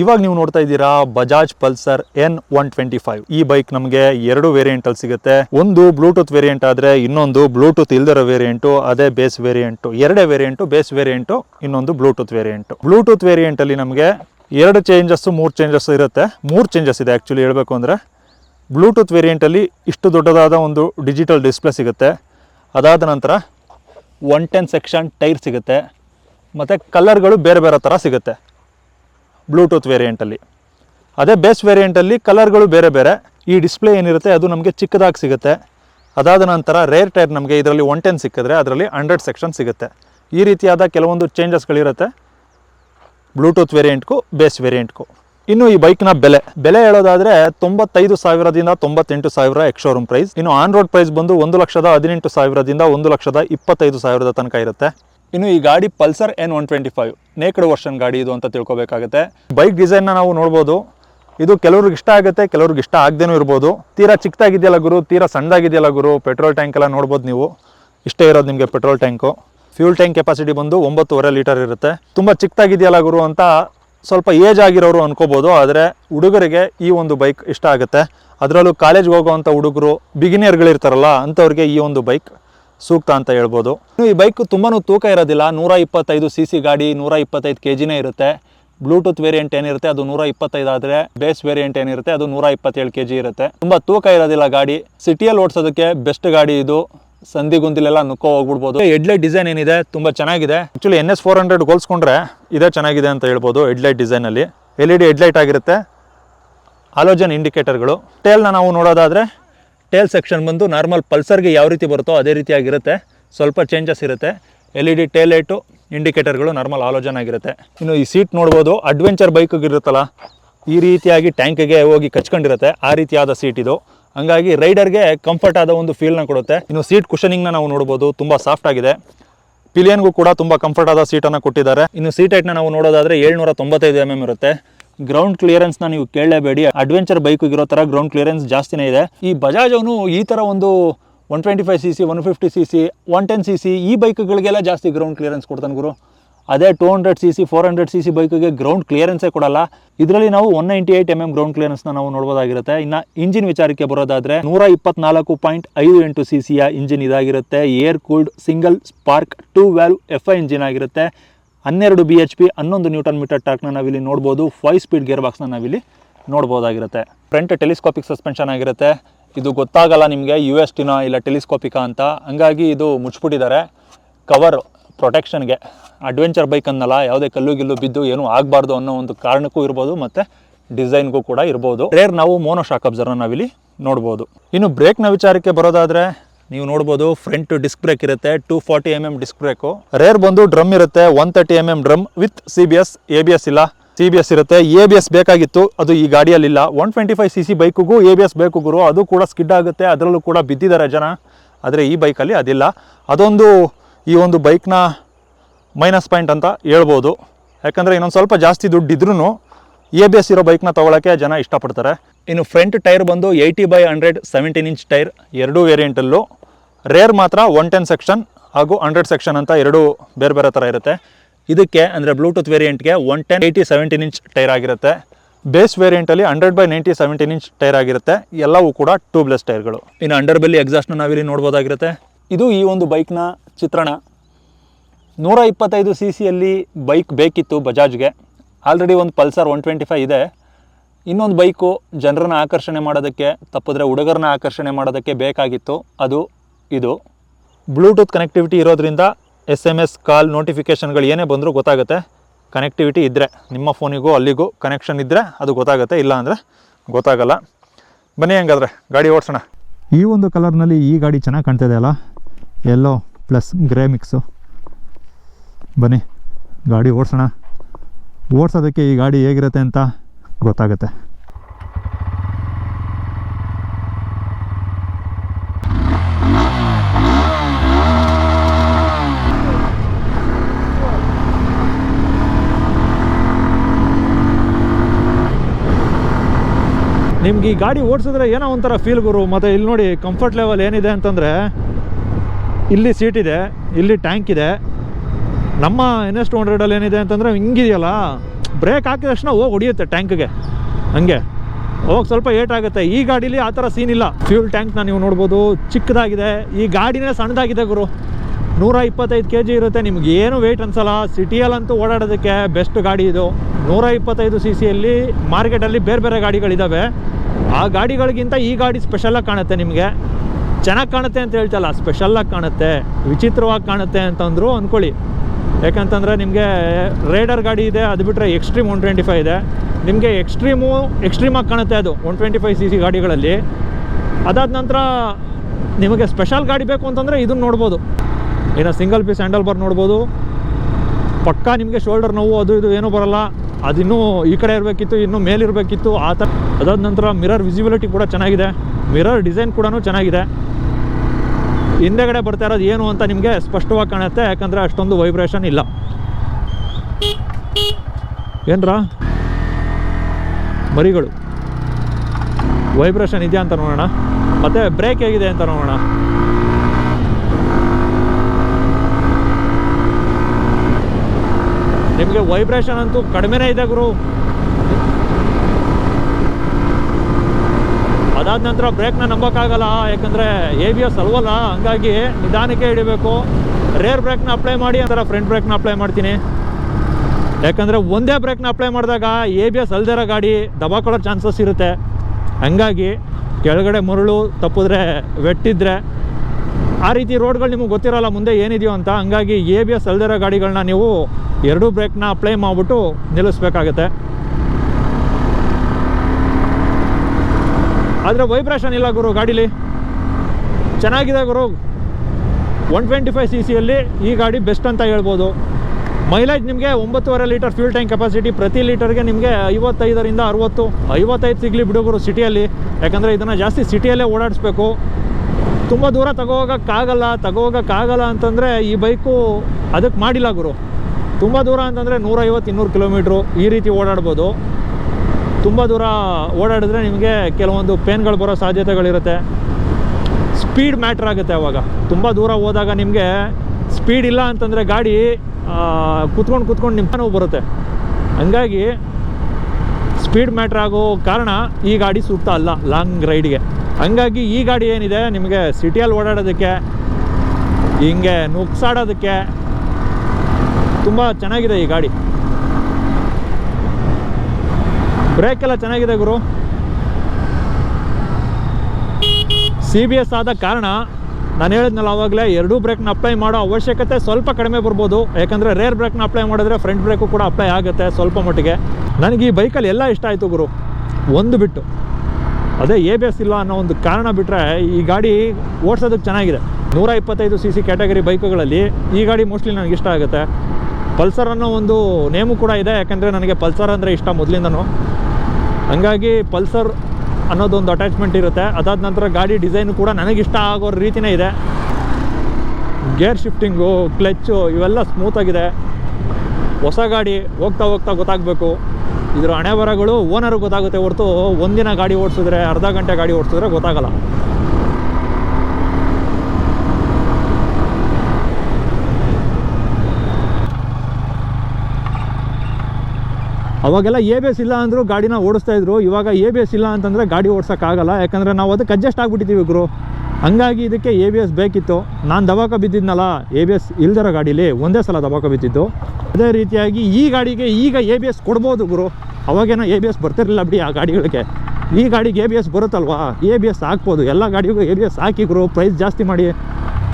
ಇವಾಗ ನೀವು ನೋಡ್ತಾ ಇದ್ದೀರಾ Bajaj Pulsar N one twenty five ಈ ಬೈಕ್ ನಮಗೆ ಎರಡು ವೇರಿಯಂಟ್ ಅಲ್ಲಿ ಸಿಗುತ್ತೆ. ಒಂದು ಬ್ಲೂಟೂತ್ ವೇರಿಯಂಟ್ ಆದ್ರೆ ಇನ್ನೊಂದು ಬ್ಲೂಟೂತ್ ಇಲ್ದಿರೋ ವೇರಿಯಂಟು ಅದೇ ಬೇಸ್ ವೇರಿಯಂಟು ಎರಡೇ ವೇರಿಯಂಟು ಬೇಸ್ ವೇರಿಯಂಟು ಇನ್ನೊಂದು ಬ್ಲೂಟೂತ್ ವೇರಿಯಂಟು ಬ್ಲೂಟೂತ್ ವೇರಿಯಂಟ್ ಅಲ್ಲಿ ನಮಗೆ ಎರಡು ಚೇಂಜಸ್ ಮೂರು ಚೇಂಜಸ್ ಇರುತ್ತೆ. ಮೂರು ಚೇಂಜಸ್ ಇದೆ ಆ್ಯಕ್ಚುಲಿ ಹೇಳಬೇಕು ಅಂದರೆ. ಬ್ಲೂಟೂತ್ ವೇರಿಯಂಟಲ್ಲಿ ಇಷ್ಟು ದೊಡ್ಡದಾದ ಒಂದು ಡಿಜಿಟಲ್ ಡಿಸ್ಪ್ಲೇ ಸಿಗುತ್ತೆ. ಅದಾದ ನಂತರ ಒನ್ ಟೆನ್ ಸೆಕ್ಷನ್ ಟೈರ್ ಸಿಗುತ್ತೆ. ಮತ್ತು ಕಲರ್ಗಳು ಬೇರೆ ಬೇರೆ ಥರ ಸಿಗುತ್ತೆ. ಬ್ಲೂಟೂತ್ ವೇರಿಯಂಟಲ್ಲಿ ಅದೇ ಬೇಸ್ ವೇರಿಯಂಟಲ್ಲಿ ಕಲರ್ಗಳು ಬೇರೆ ಬೇರೆ. ಈ ಡಿಸ್ಪ್ಲೇ ಏನಿರುತ್ತೆ ಅದು ನಮಗೆ ಚಿಕ್ಕದಾಗಿ ಸಿಗುತ್ತೆ. ಅದಾದ ನಂತರ ರೇರ್ ಟೈರ್ ನಮಗೆ ಇದರಲ್ಲಿ ಒನ್ ಟೆನ್ ಸಿಕ್ಕಿದ್ರೆ ಅದರಲ್ಲಿ ಹಂಡ್ರೆಡ್ ಸೆಕ್ಷನ್ ಸಿಗುತ್ತೆ. ಈ ರೀತಿಯಾದ ಕೆಲವೊಂದು ಚೇಂಜಸ್ಗಳಿರುತ್ತೆ ಬ್ಲೂಟೂತ್ ವೇರಿಯಂಟ್ಗೂ ಬೇಸ್ ವೇರಿಯಂಟ್ಗೂ ಇನ್ನು ಈ ಬೈಕ್ನ ಬೆಲೆ. ಬೆಲೆ ಹೇಳೋದಾದರೆ ತೊಂಬತ್ತೈದು ಸಾವಿರದಿಂದ ತೊಂಬತ್ತೆಂಟು ಸಾವಿರ ಎಕ್ಸ್ ಶೋರೂಮ್ ಪ್ರೈಸ್ ಇನ್ನು ಆನ್ ರೋಡ್ ಪ್ರೈಸ್ ಬಂದು ಒಂದು ಲಕ್ಷದ ಹದಿನೆಂಟು ಸಾವಿರದಿಂದ ಒಂದು ಲಕ್ಷದ ಇಪ್ಪತ್ತೈದು ಸಾವಿರದ ತನಕ ಇರುತ್ತೆ. ಇನ್ನು ಈ ಗಾಡಿ Pulsar N one twenty five naked version ಗಾಡಿ ಇದು ಅಂತ ತಿಳ್ಕೊಬೇಕಾಗುತ್ತೆ. ಬೈಕ್ ಡಿಸೈನ್ನ ನಾವು ನೋಡ್ಬೋದು. ಇದು ಕೆಲವ್ರಿಗೆ ಇಷ್ಟ ಆಗುತ್ತೆ, ಕೆಲವ್ರಿಗೆ ಇಷ್ಟ ಆಗದೇನೂ ಇರ್ಬೋದು. ತೀರಾ ಚಿಕ್ಕದಾಗಿದೆಯಲ್ಲ ಗುರು? ತೀರಾ ಸಣ್ಣದಾಗಿದೆಯಲ್ಲ ಗುರು? ಪೆಟ್ರೋಲ್ ಟ್ಯಾಂಕ್ ಎಲ್ಲ ನೋಡ್ಬೋದು ನೀವು. ಇಷ್ಟೇ ಇರೋದು ನಿಮಗೆ petrol tank fuel tank capacity ಬಂದು ಒಂಬತ್ತುವರೆ ಲೀಟರ್ ಇರುತ್ತೆ. ತುಂಬ ಚಿಕ್ಕದಾಗಿದೆಯಲ್ಲ ಗುರು ಅಂತ ಸ್ವಲ್ಪ ಏಜ್ ಆಗಿರೋರು ಅನ್ಕೋಬೋದು, ಆದರೆ ಹುಡುಗರಿಗೆ ಈ ಒಂದು ಬೈಕ್ ಇಷ್ಟ ಆಗುತ್ತೆ. ಅದರಲ್ಲೂ ಕಾಲೇಜ್ಗೆ ಹೋಗೋವಂಥ ಹುಡುಗರು ಬಿಗಿನಿಯರ್ಗಳಿರ್ತಾರಲ್ಲ ಅಂಥವ್ರಿಗೆ ಈ ಒಂದು ಬೈಕ್ ಸೂಕ್ತ ಅಂತ ಹೇಳ್ಬೋದು. ಈ ಬೈಕ್ ತುಂಬಾ ತೂಕ ಇರೋದಿಲ್ಲ. ನೂರ ಇಪ್ಪತ್ತೈದು ಸಿ ಸಿ ಗಾಡಿ, ನೂರ ಇಪ್ಪತ್ತೈದು ಕೆ ಜಿನೇ ಇರುತ್ತೆ. ಬ್ಲೂಟೂತ್ ವೇರಿಯಂಟ್ ಏನಿರುತ್ತೆ, ಅದು ನೂರ ಇಪ್ಪತ್ತೈದು ಆದರೆ ಬೇಸ್ ವೇರಿಯಂಟ್ ಏನಿರುತ್ತೆ, ಅದು ನೂರ ಇಪ್ಪತ್ತೇಳು ಕೆ ಜಿ ಇರುತ್ತೆ. ತುಂಬ ತೂಕ ಇರೋದಿಲ್ಲ ಗಾಡಿ. ಸಿಟಿಯಲ್ಲಿ ಓಡಿಸೋದಕ್ಕೆ ಬೆಸ್ಟ್ ಗಾಡಿ ಇದು. ಸಂದಿಗುಂದಿಲೆಲ್ಲ ನುಕ್ಕೋ ಹೋಗ್ಬಿಡ್ಬೋದು. ಹೆಡ್ಲೈಟ್ ಡಿಸೈನ್ ಏನಿದೆ, ತುಂಬ ಚೆನ್ನಾಗಿದೆ. Actually N S four hundred ಹೋಲ್ಸ್ಕೊಂಡ್ರೆ ಇದೇ ಚೆನ್ನಾಗಿದೆ ಅಂತ ಹೇಳ್ಬೋದು ಹೆಡ್ಲೈಟ್ ಡಿಸೈನಲ್ಲಿ ಎಲ್ ಇ ಡಿ ಹೆಡ್ಲೈಟ್ ಆಗಿರುತ್ತೆ. ಆಲೋಜನ್ ಇಂಡಿಕೇಟರ್ಗಳು ಟೇಲ್ನ ನಾವು ನೋಡೋದಾದರೆ ಟೇಲ್ ಸೆಕ್ಷನ್ ಬಂದು ನಾರ್ಮಲ್ ಪಲ್ಸರ್ಗೆ ಯಾವ ರೀತಿ ಬರುತ್ತೋ ಅದೇ ರೀತಿಯಾಗಿರುತ್ತೆ. ಸ್ವಲ್ಪ ಚೇಂಜಸ್ ಇರುತ್ತೆ. L E D tail light ಇಂಡಿಕೇಟರ್ಗಳು normal ಆಲೋಚನೆ ಆಗಿರುತ್ತೆ. ಇನ್ನು ಈ ಸೀಟ್ ನೋಡ್ಬೋದು ಅಡ್ವೆಂಚರ್ ಬೈಕಿಗೆ ಇರುತ್ತಲ್ಲ, ಈ ರೀತಿಯಾಗಿ ಟ್ಯಾಂಕ್ಗೆ ಹೋಗಿ ಕಚ್ಕೊಂಡಿರುತ್ತೆ, ಆ ರೀತಿಯಾದ ಸೀಟ್ ಇದು. ಹಂಗಾಗಿ ರೈಡರ್ಗೆ ಕಂಫರ್ಟ್ ಆದ ಒಂದು ಫೀಲ್ನ ಕೊಡುತ್ತೆ. ಇನ್ನು ಸೀಟ್ ಕುಷನಿಂಗ್ನ ನಾವು ನೋಡ್ಬೋದು, ತುಂಬ ಸಾಫ್ಟ್ ಆಗಿದೆ. ಪಿಲಿಯನ್ಗೂ ಕೂಡ ತುಂಬ ಕಂಫರ್ಟ್ ಆದ ಸೀಟನ್ನು ಕೊಟ್ಟಿದ್ದಾರೆ. ಇನ್ನು ಸೀಟ್ ಹೈಟ್ನ ನಾವು ನೋಡೋದಾದರೆ ಏಳ್ನೂರ ತೊಂಬತ್ತೈದು ಎಂ ಎಂ ಇರುತ್ತೆ. ಗ್ರೌಂಡ್ ಕ್ಲಿಯರೆನ್ಸ್ನ ನೀವು ಕೇಳಲೇಬೇಡಿ. ಅಡ್ವೆಂಚರ್ ಬೈಕ್ ಇರೋ ತರ ಗ್ರೌಂಡ್ ಕ್ಲಿಯರೆನ್ಸ್ ಜಾಸ್ತಿನೇ ಇದೆ. ಈ ಬಜಾಜ್ ಅವನು ಈ ತರ ಒಂದು one twenty five C C one fifty C C one ten C C ಈ ಬೈಕ್ಗಳಿಗೆಲ್ಲ ಜಾಸ್ತಿ ಗ್ರೌಂಡ್ ಕ್ಲಿಯರೆನ್ಸ್ ಕೊಡ್ತಾನೆ ಗುರು. ಅದೇ two hundred C C four hundred C C ಬೈಕಿಗೆ ಗ್ರೌಂಡ್ ಕ್ಲಿಯರೆನ್ಸೇ ಕೊಡಲ್ಲ. ಇದರಲ್ಲಿ ನಾವು one ninety eight M M ground ಕ್ಲಿಯರೆನ್ಸ್ನ ನಾವು ನೋಡಬಹುದಾಗಿರುತ್ತೆ ಇನ್ನು ಇಂಜಿನ್ ವಿಚಾರಕ್ಕೆ ಬರೋದಾದರೆ ನೂರ ಇಪ್ಪತ್ನಾಲ್ಕು ಪಾಯಿಂಟ್ ಐದು ಎಂಟು ಸಿ ಸಿಯ ಇಂಜಿನ್ ಇದಾಗಿರುತ್ತೆ. Air cooled single spark two valve F I engine ಆಗಿರುತ್ತೆ. ಹನ್ನೆರಡು ಬಿ ಎಚ್ ಪಿ ಹನ್ನೊಂದು ನ್ಯೂಟನ್ ಮೀಟರ್ ಟಾರ್ಕ್ನ ನಾವಿಲ್ಲಿ ನೋಡ್ಬೋದು. ಫೈವ್ ಸ್ಪೀಡ್ ಗೇರ್ ಬಾಕ್ಸ್ನ ನಾವಿಲ್ಲಿ ನೋಡ್ಬೋದಾಗಿರುತ್ತೆ. ಫ್ರಂಟ್ ಟೆಲಿಸ್ಕೋಪಿಕ್ ಸಸ್ಪೆನ್ಷನ್ ಆಗಿರುತ್ತೆ. ಇದು ಗೊತ್ತಾಗಲ್ಲ ನಿಮಗೆ ಯು ಎಸ್ ಟಿನ ಇಲ್ಲ ಟೆಲಿಸ್ಕೋಪಿಕಾ ಅಂತ. ಹಂಗಾಗಿ ಇದು ಮುಚ್ಚಿಬಿಟ್ಟಿದ್ದಾರೆ. ಕವರ್ ಪ್ರೊಟೆಕ್ಷನ್ಗೆ ಅಡ್ವೆಂಚರ್ ಬೈಕ್ ಅನ್ನಲ್ಲ, ಯಾವುದೇ ಕಲ್ಲು ಗಿಲ್ಲು ಬಿದ್ದು ಏನೂ ಆಗಬಾರ್ದು ಅನ್ನೋ ಒಂದು ಕಾರಣಕ್ಕೂ ಇರ್ಬೋದು, ಮತ್ತು ಡಿಸೈನ್ಗೂ ಕೂಡ ಇರ್ಬೋದು. ರೇರ್ ನಾವು ಮೋನೋ ಶಾಕ್ ಅಬ್ಸರ್ನ ನಾವಿಲ್ಲಿ ನೋಡ್ಬೋದು. ಇನ್ನು ಬ್ರೇಕ್ನ ವಿಚಾರಕ್ಕೆ ಬರೋದಾದರೆ ನೀವು ನೋಡ್ಬೋದು ಫ್ರಂಟ್ ಡಿಸ್ಕ್ ಬ್ರೇಕ್ ಇರುತ್ತೆ two forty M M disc brake. Rear ಬಂದು ಡ್ರಮ್ ಇರುತ್ತೆ one thirty M M drum with C B S A B S ಇಲ್ಲ. ಸಿ ಬಿ ಎಸ್ ಇರುತ್ತೆ ಎ ಬಿ ಎಸ್ ಬೇಕಾಗಿತ್ತು, ಅದು ಈ ಗಾಡಿಯಲ್ಲಿಲ್ಲ. One twenty five C C ಬೈಕಿಗೂ A B S ಬೇಕು ಗುರು, ಅದು ಕೂಡ ಸ್ಕಿಡ್ ಆಗುತ್ತೆ, ಅದರಲ್ಲೂ ಕೂಡ ಬಿದ್ದಿದ್ದಾರೆ ಜನ. ಆದರೆ ಈ ಬೈಕಲ್ಲಿ ಅದಿಲ್ಲ. ಅದೊಂದು ಈ ಒಂದು ಬೈಕ್ನ ಮೈನಸ್ ಪಾಯಿಂಟ್ ಅಂತ ಹೇಳ್ಬೋದು. ಯಾಕಂದರೆ ಇನ್ನೊಂದು ಸ್ವಲ್ಪ ಜಾಸ್ತಿ ದುಡ್ಡು ಇದ್ರೂ ಎ ಬಿ ಎಸ್ ಇರೋ ಬೈಕ್ನ ತೊಗೊಳಕ್ಕೆ ಜನ ಇಷ್ಟಪಡ್ತಾರೆ. ಇನ್ನು ಫ್ರಂಟ್ ಟೈರ್ ಬಂದು eighty by hundred seventeen inch tyre ಎರಡೂ ವೇರಿಯಂಟಲ್ಲೂ ರೇರ್ ಮಾತ್ರ ಒನ್ ಟೆನ್ ಸೆಕ್ಷನ್ ಹಾಗೂ ಹಂಡ್ರೆಡ್ ಸೆಕ್ಷನ್ ಅಂತ ಎರಡೂ ಬೇರೆ ಬೇರೆ ಥರ ಇರುತ್ತೆ. ಇದಕ್ಕೆ ಅಂದರೆ Bluetooth ವೇರಿಯಂಟ್ಗೆ one ten eighty seventeen inch tyre ಆಗಿರುತ್ತೆ. Base ವೇರಿಯಂಟಲ್ಲಿ hundred by ninety seventeen inch tyre ಆಗಿರುತ್ತೆ. ಎಲ್ಲವೂ ಕೂಡ ಟ್ಯೂಬ್ಲೆಸ್ ಟೈರ್ಗಳು ಇನ್ನು ಅಂಡರ್ ಬೆಲ್ಲಿ ಎಕ್ಸಾಸ್ಟ್ನ ನಾವಿಲ್ಲಿ ನೋಡ್ಬೋದಾಗಿರುತ್ತೆ. ಇದು ಈ ಒಂದು ಬೈಕ್ನ ಚಿತ್ರಣ. ನೂರ ಇಪ್ಪತ್ತೈದು ಸಿ ಸಿಯಲ್ಲಿ ಬೈಕ್ ಬೇಕಿತ್ತು ಬಜಾಜ್ಗೆ. ಆಲ್ರೆಡಿ ಒಂದು ಪಲ್ಸರ್ ಒನ್ ಟ್ವೆಂಟಿ ಫೈವ್ ಇದೆ. ಇನ್ನೊಂದು ಬೈಕು ಜನರನ್ನ ಆಕರ್ಷಣೆ ಮಾಡೋದಕ್ಕೆ, ತಪ್ಪಿದ್ರೆ ಹುಡುಗರನ್ನ ಆಕರ್ಷಣೆ ಮಾಡೋದಕ್ಕೆ ಬೇಕಾಗಿತ್ತು. ಅದು ಇದು. ಬ್ಲೂಟೂತ್ ಕನೆಕ್ಟಿವಿಟಿ ಇರೋದ್ರಿಂದ ಎಸ್ ಎಂ ಎಸ್ ಕಾಲ್ ನೋಟಿಫಿಕೇಷನ್ಗಳು ಏನೇ ಬಂದರೂ ಗೊತ್ತಾಗುತ್ತೆ. ಕನೆಕ್ಟಿವಿಟಿ ಇದ್ದರೆ ನಿಮ್ಮ ಫೋನಿಗೂ ಅಲ್ಲಿಗೂ ಕನೆಕ್ಷನ್ ಇದ್ದರೆ ಅದು ಗೊತ್ತಾಗುತ್ತೆ, ಇಲ್ಲ ಅಂದರೆ ಗೊತ್ತಾಗಲ್ಲ. ಬನ್ನಿ ಹಂಗಾದ್ರೆ, ಗಾಡಿ ಓಡಿಸೋಣ. ಈ ಒಂದು ಕಲರ್ನಲ್ಲಿ ಈ ಗಾಡಿ ಚೆನ್ನಾಗಿ ಕಾಣ್ತಿದೆ ಅಲ್ಲ? ಎಲ್ಲೋ ಪ್ಲಸ್ ಗ್ರೇ ಮಿಕ್ಸು ಬನ್ನಿ, ಗಾಡಿ ಓಡಿಸೋಣ. ಓಡಿಸೋದಕ್ಕೆ ಈ ಗಾಡಿ ಹೇಗಿರುತ್ತೆ ಅಂತ ಗೊತ್ತಾಗುತ್ತೆ. ನಿಮ್ಗೆ ಈ ಗಾಡಿ ಓಡಿಸಿದ್ರೆ ಏನೋ ಒಂಥರ ಫೀಲ್ ಗುರು. ಮತ್ತು ಇಲ್ಲಿ ನೋಡಿ ಕಂಫರ್ಟ್ ಲೆವೆಲ್ ಏನಿದೆ ಅಂತಂದರೆ, ಇಲ್ಲಿ ಸೀಟ್ ಇದೆ, ಇಲ್ಲಿ ಟ್ಯಾಂಕ್ ಇದೆ. ನಮ್ಮ ಎನ್ ಎಸ್ ಟು ಹಂಡ್ರೆಡಲ್ಲಿ ಏನಿದೆ ಅಂತಂದರೆ ಹಿಂಗಿದೆಯಲ್ಲ ಬ್ರೇಕ್ ಹಾಕಿದ ತಕ್ಷಣ ಹೋಗಿ ಹೊಡಿಯುತ್ತೆ ಟ್ಯಾಂಕ್ಗೆ ಹಂಗೆ. ಹೋಗಿ ಸ್ವಲ್ಪ ಏಟ್ ಆಗುತ್ತೆ. ಈ ಗಾಡೀಲಿ ಆ ಥರ ಸೀನ್ ಇಲ್ಲ. ಫ್ಯೂಲ್ ಟ್ಯಾಂಕ್ನ ನೀವು ನೋಡ್ಬೋದು. ಚಿಕ್ಕದಾಗಿದೆ. ಈ ಗಾಡಿನೇ ಸಣ್ಣದಾಗಿದೆ ಗುರು. ನೂರ ಇಪ್ಪತ್ತೈದು ಕೆ ಜಿ ಇರುತ್ತೆ. ನಿಮ್ಗೆ ಏನು ವೆಯ್ಟ್ ಅನ್ಸಲ್ಲ. ಸಿಟಿಯಲ್ಲಂತೂ ಓಡಾಡೋದಕ್ಕೆ ಬೆಸ್ಟ್ ಗಾಡಿ ಇದು. ನೂರ ಇಪ್ಪತ್ತೈದು ಸಿ ಸಿಯಲ್ಲಿ ಮಾರ್ಕೆಟಲ್ಲಿ ಬೇರೆ ಬೇರೆ ಗಾಡಿಗಳಿದ್ದಾವೆ ಆ ಗಾಡಿಗಳಿಗಿಂತ ಈ ಗಾಡಿ ಸ್ಪೆಷಲಾಗಿ ಕಾಣುತ್ತೆ ನಿಮಗೆ. ಚೆನ್ನಾಗಿ ಕಾಣುತ್ತೆ ಅಂತ ಹೇಳ್ತಲ್ಲ. ಸ್ಪೆಷಲ್ಲಾಗಿ ಕಾಣುತ್ತೆ. ವಿಚಿತ್ರವಾಗಿ ಕಾಣುತ್ತೆ ಅಂತಂದರು ಅಂದ್ಕೊಳ್ಳಿ ಯಾಕಂತಂದರೆ ನಿಮಗೆ ರೇಡರ್ ಗಾಡಿ ಇದೆ, ಅದು ಬಿಟ್ಟರೆ ಎಕ್ಸ್ಟ್ರೀಮ್ ಒನ್ ಟ್ವೆಂಟಿ ಫೈವ್ ಇದೆ. ನಿಮಗೆ ಎಕ್ಸ್ಟ್ರೀಮು ಎಕ್ಸ್ಟ್ರೀಮಾಗಿ ಕಾಣುತ್ತೆ ಅದು one twenty five C C ಗಾಡಿಗಳಲ್ಲಿ. ಅದಾದ ನಂತರ ನಿಮಗೆ ಸ್ಪೆಷಲ್ ಗಾಡಿ ಬೇಕು ಅಂತಂದರೆ ಇದನ್ನು ನೋಡ್ಬೋದು. ಇನ್ನು ಸಿಂಗಲ್ ಪೀಸ್ ಹ್ಯಾಂಡಲ್ ಬಾರ್ ನೋಡ್ಬೋದು. ಪಕ್ಕಾ ನಿಮಗೆ ಶೋಲ್ಡರ್ ನೋವು, ಅದು ಇದು ಏನೂ ಬರಲ್ಲ. ಅದಿನ್ನೂ ಈ ಕಡೆ ಇರಬೇಕಿತ್ತು, ಇನ್ನೂ ಮೇಲಿರಬೇಕಿತ್ತು ಆ ಥರ ಅದಾದ ನಂತರ ಮಿರರ್ ವಿಸಿಬಿಲಿಟಿ ಕೂಡ ಚೆನ್ನಾಗಿದೆ. ಮಿರರ್ ಡಿಸೈನ್ ಕೂಡ ಚೆನ್ನಾಗಿದೆ. ಹಿಂದೆಗಡೆ ಬರ್ತಾ ಇರೋದು ಏನು ಅಂತ ನಿಮಗೆ ಸ್ಪಷ್ಟವಾಗಿ ಕಾಣುತ್ತೆ, ಯಾಕಂದರೆ ಅಷ್ಟೊಂದು ವೈಬ್ರೇಷನ್ ಇಲ್ಲ. ಏನ್ರ? ಮರಿಗಳು. ವೈಬ್ರೇಷನ್ ಇದೆಯಾ ಅಂತ ನೋಡೋಣ. ಮತ್ತೆ ಬ್ರೇಕ್ ಹೇಗಿದೆ ಅಂತ ನೋಡೋಣ. ನಿಮಗೆ ವೈಬ್ರೇಷನ್ ಅಂತೂ ಕಡಿಮೆನೇ ಇದೆ ಗುರು. ಅದಾದ ನಂತರ ಬ್ರೇಕ್ನ ನಂಬೋಕ್ಕಾಗಲ್ಲ, ಯಾಕಂದರೆ ಎ ಬಿ ಎಸ್ ಅಲ್ವಲ್ಲ, ಹಂಗಾಗಿ ನಿಧಾನಕ್ಕೆ ಹಿಡಿಬೇಕು. ರೇರ್ ಬ್ರೇಕ್ನ ಅಪ್ಲೈ ಮಾಡಿ ಅಂತಾರೆ ಫ್ರಂಟ್ ಬ್ರೇಕ್ನ ಅಪ್ಲೈ ಮಾಡ್ತೀನಿ. ಯಾಕಂದರೆ ಒಂದೇ ಬ್ರೇಕ್ನ ಅಪ್ಲೈ ಮಾಡಿದಾಗ ಎ ಬಿ ಎಸ್ ಅಲ್ದಿರೋ ಗಾಡಿ ದಬಾಕೊಳ್ಳೋ ಚಾನ್ಸಸ್ ಇರುತ್ತೆ. ಹಂಗಾಗಿ ಕೆಳಗಡೆ ಮರಳು ತಪ್ಪಿದ್ರೆ, ವೆಟ್ಟಿದ್ರೆ, ಆ ರೀತಿ ರೋಡ್ಗಳು ನಿಮಗೆ ಗೊತ್ತಿರೋಲ್ಲ, ಮುಂದೆ ಏನಿದೆಯೋ ಅಂತ. ಹಂಗಾಗಿ ಎ ಬಿ ಎಸ್ ಅಲ್ದಿರೋ ಗಾಡಿಗಳನ್ನ ನೀವು ಎರಡೂ ಬ್ರೇಕ್ನ ಅಪ್ಲೈ ಮಾಡಿಬಿಟ್ಟು ನಿಲ್ಲಿಸ್ಬೇಕಾಗತ್ತೆ. ಆದರೆ ವೈಬ್ರೇಷನ್ ಇಲ್ಲ ಗುರು ಗಾಡೀಲಿ. ಚೆನ್ನಾಗಿದೆ ಗುರು. ಒನ್ ಟ್ವೆಂಟಿ ಫೈವ್ ಸಿ ಸಿಯಲ್ಲಿ ಈ ಗಾಡಿ ಬೆಸ್ಟ್ ಅಂತ ಹೇಳ್ಬೋದು. ಮೈಲೇಜ್ ನಿಮಗೆ ಒಂಬತ್ತುವರೆ ಲೀಟರ್ ಫ್ಯೂಲ್ ಟ್ಯಾಂಕ್ ಕೆಪಾಸಿಟಿ ಪ್ರತಿ ಲೀಟರ್ಗೆ ನಿಮಗೆ ಐವತ್ತೈದರಿಂದ ಅರುವತ್ತು, ಐವತ್ತೈದು ಸಿಗಲಿ ಬಿಡುಗರು ಸಿಟಿಯಲ್ಲಿ ಯಾಕಂದರೆ ಇದನ್ನು ಜಾಸ್ತಿ ಸಿಟಿಯಲ್ಲೇ ಓಡಾಡಿಸ್ಬೇಕು. ತುಂಬ ದೂರ ತಗೋಗೋಕ್ಕಾಗಲ್ಲ ತಗೋಗೋಕ್ಕಾಗಲ್ಲ ಅಂತಂದರೆ ಈ ಬೈಕು ಅದಕ್ಕೆ ಮಾಡಿಲ್ಲ ಗುರು. ತುಂಬ ದೂರ ಅಂತಂದರೆ ನೂರೈವತ್ತು, ಇನ್ನೂರು ಕಿಲೋಮೀಟ್ರು ಈ ರೀತಿ ಓಡಾಡ್ಬೋದು. ತುಂಬ ದೂರ ಓಡಾಡಿದ್ರೆ ನಿಮಗೆ ಕೆಲವೊಂದು ಪೇನ್ಗಳು ಬರೋ ಸಾಧ್ಯತೆಗಳಿರುತ್ತೆ. ಸ್ಪೀಡ್ ಮ್ಯಾಟ್ರ್ ಆಗುತ್ತೆ ಅವಾಗ. ತುಂಬ ದೂರ ಹೋದಾಗ ನಿಮಗೆ ಸ್ಪೀಡ್ ಇಲ್ಲ ಅಂತಂದರೆ ಗಾಡಿ ಕುತ್ಕೊಂಡು ಕುತ್ಕೊಂಡು ನಿಮ್ಮ ನೋವು ಬರುತ್ತೆ. ಹಂಗಾಗಿ ಸ್ಪೀಡ್ ಮ್ಯಾಟ್ರ್ ಆಗೋ ಕಾರಣ ಈ ಗಾಡಿ ಸೂಕ್ತ ಅಲ್ಲ, ಲಾಂಗ್ ರೈಡ್ಗೆ. ಹಂಗಾಗಿ ಈ ಗಾಡಿ ಏನಿದೆ, ನಿಮಗೆ ಸಿಟಿಯಲ್ಲಿ ಓಡಾಡೋದಕ್ಕೆ, ಹಿಂಗೆ ನುಗ್ಸಾಡೋದಕ್ಕೆ ತುಂಬ ಚೆನ್ನಾಗಿದೆ ಈ ಗಾಡಿ. ಬ್ರೇಕ್ ಎಲ್ಲ ಚೆನ್ನಾಗಿದೆ ಗುರು. ಸಿ ಬಿ ಎಸ್ ಆದ ಕಾರಣ ನಾನು ಹೇಳಿದ್ನಲ್ಲ ಆವಾಗಲೇ ಎರಡೂ ಬ್ರೇಕ್ನ ಅಪ್ಲೈ ಮಾಡೋ ಅವಶ್ಯಕತೆ ಸ್ವಲ್ಪ ಕಡಿಮೆ ಬರ್ಬೋದು. ಯಾಕಂದರೆ ರೇರ್ ಬ್ರೇಕ್ನ ಅಪ್ಲೈ ಮಾಡಿದ್ರೆ ಫ್ರಂಟ್ ಬ್ರೇಕು ಕೂಡ ಅಪ್ಲೈ ಆಗುತ್ತೆ ಸ್ವಲ್ಪ ಮಟ್ಟಿಗೆ. ನನಗೆ ಈ ಬೈಕಲ್ಲಿ ಎಲ್ಲ ಇಷ್ಟ ಆಯಿತು ಗುರು. ಒಂದು ಬಿಟ್ಟು. ಅದೇ ಎ ಬಿ ಎಸ್ ಇಲ್ಲ ಅನ್ನೋ ಒಂದು ಕಾರಣ ಬಿಟ್ಟರೆ ಈ ಗಾಡಿ ಓಡಿಸೋದಕ್ಕೆ ಚೆನ್ನಾಗಿದೆ. ನೂರ ಇಪ್ಪತ್ತೈದು ಸಿ ಸಿ ಕ್ಯಾಟಗರಿ ಬೈಕುಗಳಲ್ಲಿ ಈ ಗಾಡಿ ಮೋಸ್ಟ್ಲಿ ನನಗೆ ಇಷ್ಟ ಆಗುತ್ತೆ. ಪಲ್ಸರ್ ಅನ್ನೋ ಒಂದು ನೇಮು ಕೂಡ ಇದೆ, ಯಾಕಂದರೆ ನನಗೆ ಪಲ್ಸರ್ ಅಂದರೆ ಇಷ್ಟ ಮೊದಲಿಂದನೂ. ಹಂಗಾಗಿ ಪಲ್ಸರ್ ಅನ್ನೋದೊಂದು ಅಟ್ಯಾಚ್ಮೆಂಟ್ ಇರುತ್ತೆ. ಅದಾದ ನಂತರ ಗಾಡಿ ಡಿಸೈನು ಕೂಡ ನನಗಿಷ್ಟ ಆಗೋ ರೀತಿಯೇ ಇದೆ. ಗೇರ್ ಶಿಫ್ಟಿಂಗು ಕ್ಲಚ್ಚು ಇವೆಲ್ಲ ಸ್ಮೂತಾಗಿದೆ ಹೊಸ ಗಾಡಿ ಹೋಗ್ತಾ ಹೋಗ್ತಾ ಗೊತ್ತಾಗಬೇಕು. ಇದರ ಹಣೆ ಬರಗಳು ಓನರು ಗೊತ್ತಾಗುತ್ತೆ ಹೊರತು ಒಂದಿನ ಗಾಡಿ ಓಡಿಸಿದ್ರೆ, ಅರ್ಧ ಗಂಟೆ ಗಾಡಿ ಓಡಿಸಿದ್ರೆ ಗೊತ್ತಾಗಲ್ಲ. ಅವಾಗೆಲ್ಲ ಎ ಬಿ ಎಸ್ ಇಲ್ಲ ಅಂದರೂ ಗಾಡಿನ ಓಡಿಸ್ತಾ ಇದ್ರು. ಇವಾಗ ಎ ಬಿ ಎಸ್ ಇಲ್ಲ ಅಂತಂದರೆ ಗಾಡಿ ಓಡ್ಸೋಕ್ಕಾಗಲ್ಲ. ಯಾಕಂದರೆ ನಾವು ಅದಕ್ಕೆ ಅಡ್ಜಸ್ಟ್ ಆಗಿಬಿಟ್ಟಿದ್ದೀವಿ ಗುರು. ಹಂಗಾಗಿ ಇದಕ್ಕೆ ಎ ಬಿ ಎಸ್ ಬೇಕಿತ್ತು. ನಾನು ದವಾಕ ಬಿದ್ದಿದ್ನಲ್ಲ, ಎ ಬಿ ಎಸ್ ಇಲ್ದಿರೋ ಗಾಡೀಲಿ ಒಂದೇ ಸಲ ದವಾಕ ಬಿದ್ದಿದ್ದು. ಅದೇ ರೀತಿಯಾಗಿ ಈ ಗಾಡಿಗೆ ಈಗ ಎ ಬಿ ಎಸ್ ಕೊಡ್ಬೋದು ಗುರು. ಅವಾಗೇನೋ ಎ ಬಿ ಎಸ್ ಬರ್ತಿರಲಿಲ್ಲ ಬಿಡಿ ಆ ಗಾಡಿಗಳಿಗೆ. ಈ ಗಾಡಿಗೆ ಎ ಬಿ ಎಸ್ ಬರುತ್ತಲ್ವಾ? ಎ ಬಿ ಎಸ್ ಹಾಕ್ಬೋದು ಎಲ್ಲ ಗಾಡಿಗೂ ಎ ಬಿ ಎಸ್ ಹಾಕಿ ಗುರು. ಪ್ರೈಸ್ ಜಾಸ್ತಿ ಮಾಡಿ.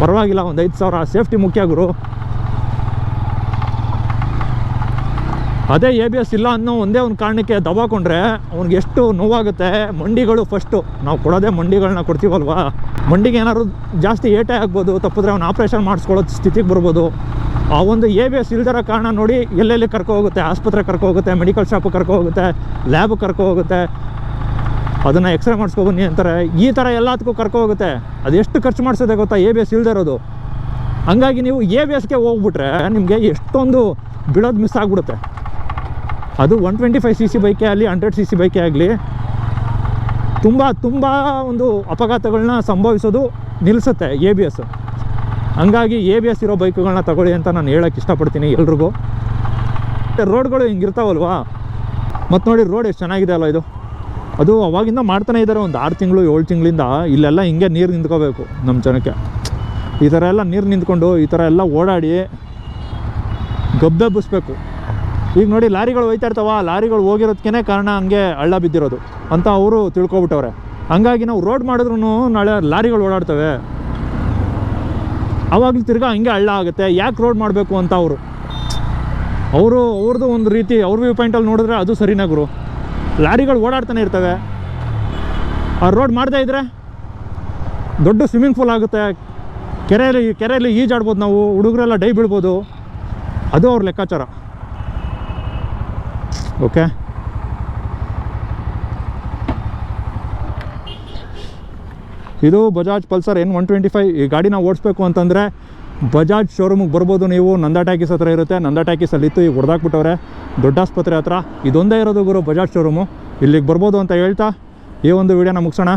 ಪರವಾಗಿಲ್ಲ, ಒಂದು ಐದು ಸಾವಿರ. ಸೇಫ್ಟಿ ಮುಖ್ಯ ಗುರು. ಅದೇ ಎ ಬಿ ಎಸ್ ಇಲ್ಲ ಅನ್ನೋ ಒಂದೇ ಒಂದು ಕಾರಣಕ್ಕೆ ದಬಾಕೊಂಡ್ರೆ ಅವ್ನಿಗೆ ಎಷ್ಟು ನೋವಾಗುತ್ತೆ. ಮಂಡಿಗಳು ಫಸ್ಟು ನಾವು ಕೊಡೋದೇ ಮಂಡಿಗಳನ್ನ ಕೊಡ್ತೀವಲ್ವಾ? ಮಂಡಿಗೆ ಏನಾದ್ರು ಜಾಸ್ತಿ ಏಟೆ ಆಗ್ಬೋದು, ತಪ್ಪಿದ್ರೆ ಅವ್ನು ಆಪ್ರೇಷನ್ ಮಾಡಿಸ್ಕೊಳ್ಳೋ ಸ್ಥಿತಿಗೆ ಬರ್ಬೋದು. ಆ ಒಂದು ಎ ಬಿ ಎಸ್ ಇಲ್ದಿರೋ ಕಾರಣ ನೋಡಿ ಎಲ್ಲೆಲ್ಲಿ ಕರ್ಕೊ ಹೋಗುತ್ತೆ. ಆಸ್ಪತ್ರೆ ಕರ್ಕೊ ಹೋಗುತ್ತೆ ಮೆಡಿಕಲ್ ಶಾಪ್ ಕರ್ಕೊ ಹೋಗುತ್ತೆ ಲ್ಯಾಬ್ ಕರ್ಕೊ ಹೋಗುತ್ತೆ. ಅದನ್ನು ಎಕ್ಸ್ರೇ ಮಾಡಿಸ್ಕೊಬನ್ನಿ ಅಂತಾರೆ. ಈ ಥರ ಎಲ್ಲದಕ್ಕೂ ಕರ್ಕೊ ಹೋಗುತ್ತೆ. ಅದು ಎಷ್ಟು ಖರ್ಚು ಮಾಡಿಸೋದೆ ಗೊತ್ತಾ ಎ ಬಿ ಎಸ್ ಹಂಗಾಗಿ ನೀವು ಎ ಬಿ ಎಸ್ಗೆ ಹೋಗ್ಬಿಟ್ರೆ ನಿಮಗೆ ಎಷ್ಟೊಂದು ಬಿಡೋದು ಮಿಸ್ ಆಗಿಬಿಡುತ್ತೆ. ಅದು one twenty five C C ಬೈಕೇ ಆಗಲಿ ಹಂಡ್ರೆಡ್ ಸಿ ಸಿ ಬೈಕೇ ಆಗಲಿ, ತುಂಬ ತುಂಬ ಒಂದು ಅಪಘಾತಗಳನ್ನ ಸಂಭವಿಸೋದು ನಿಲ್ಲಿಸುತ್ತೆ ಎ ಬಿ ಎಸ್ ಹಂಗಾಗಿ ಎ ಬಿ ಎಸ್ ಇರೋ ಬೈಕ್ಗಳನ್ನ ತಗೊಳ್ಳಿ ಅಂತ ನಾನು ಹೇಳೋಕ್ಕೆ ಇಷ್ಟಪಡ್ತೀನಿ ಎಲ್ರಿಗೂ. ರೋಡ್ಗಳು ಹಿಂಗಿರ್ತಾವಲ್ವಾ? ಮತ್ತು ನೋಡಿ ರೋಡ್ ಎಷ್ಟು ಚೆನ್ನಾಗಿದೆ ಅಲ್ಲ ಇದು? ಅದು ಅವಾಗಿಂದ ಮಾಡ್ತಾನೆ ಇದ್ದಾರೆ ಒಂದು ಆರು ತಿಂಗಳು, ಏಳು ತಿಂಗಳಿಂದ ಇಲ್ಲೆಲ್ಲ ಹಿಂಗೆ ನೀರು ನಿಂತ್ಕೋಬೇಕು ನಮ್ಮ ಜನಕ್ಕೆ. ಈ ಥರ ಎಲ್ಲ ನೀರು ನಿಂತ್ಕೊಂಡು ಈ ಥರ ಎಲ್ಲ ಓಡಾಡಿ ಗಬ್ಬೆಬ್ಬಿಸ್ಬೇಕು ಈಗ ನೋಡಿ ಲಾರಿಗಳು ಹೋಯ್ತಾ ಲಾರಿಗಳು ಹೋಗಿರೋದಕ್ಕೇ ಕಾರಣ ಹಂಗೆ ಹಳ್ಳ ಬಿದ್ದಿರೋದು ಅಂತ ಅವರು ತಿಳ್ಕೊಬಿಟ್ಟವ್ರೆ. ಹಂಗಾಗಿ ನಾವು ರೋಡ್ ಮಾಡಿದ್ರು ನಾಳೆ ಲಾರಿಗಳು ಓಡಾಡ್ತವೆ. ಅವಾಗಲೂ ತಿರ್ಗ ಹಂಗೆ ಹಳ್ಳ ಆಗುತ್ತೆ, ಯಾಕೆ ರೋಡ್ ಮಾಡಬೇಕು ಅಂತ ಅವರು. ಅವರು ಅವ್ರದ್ದು ಒಂದು ರೀತಿ, ಅವ್ರ ವ್ಯೂ ಪಾಯಿಂಟಲ್ಲಿ ನೋಡಿದ್ರೆ ಅದು ಸರಿನಾ ಗುರು? ಲಾರಿಗಳು ಓಡಾಡ್ತಾನೆ ಇರ್ತವೆ. ಆ ರೋಡ್ ಮಾಡದೇ ಇದ್ರೆ ದೊಡ್ಡ ಸ್ವಿಮ್ಮಿಂಗ್ ಫೂಲ್ ಆಗುತ್ತೆ. ಕೆರೆಯಲ್ಲಿ ಕೆರೆಯಲ್ಲಿ ಈಜಾಡ್ಬೋದು ನಾವು, ಹುಡುಗರೆಲ್ಲ ಡೈ ಬೀಳ್ಬೋದು. ಅದು ಅವ್ರ ಲೆಕ್ಕಾಚಾರ. ಓಕೆ ಇದು ಬಜಾಜ್ ಪಲ್ಸರ್ ಏನು ಒನ್ ಟ್ವೆಂಟಿ ಫೈವ್ ಈ ಗಾಡಿನ ಓಡಿಸ್ಬೇಕು ಅಂತಂದರೆ ಬಜಾಜ್ ಶೋರೂಮಿಗೆ ಬರ್ಬೋದು ನೀವು. ನಂದಾ ಟ್ಯಾಕೀಸ್ ಹತ್ರ ಇರುತ್ತೆ. ನಂದಾ ಟ್ಯಾಕೀಸಲ್ಲಿ ಇತ್ತು, ಈಗ ಹೊಡೆದಾಕ್ಬಿಟ್ಟವ್ರೆ. ದೊಡ್ಡ ಆಸ್ಪತ್ರೆ ಹತ್ರ. ಇದೊಂದೇ ಇರೋದು ಗುರು ಬಜಾಜ್ ಶೋರೂಮು ಇಲ್ಲಿಗೆ ಬರ್ಬೋದು ಅಂತ ಹೇಳ್ತಾ ಈ ಒಂದು ವೀಡಿಯೋನ ಮುಗಿಸೋಣ.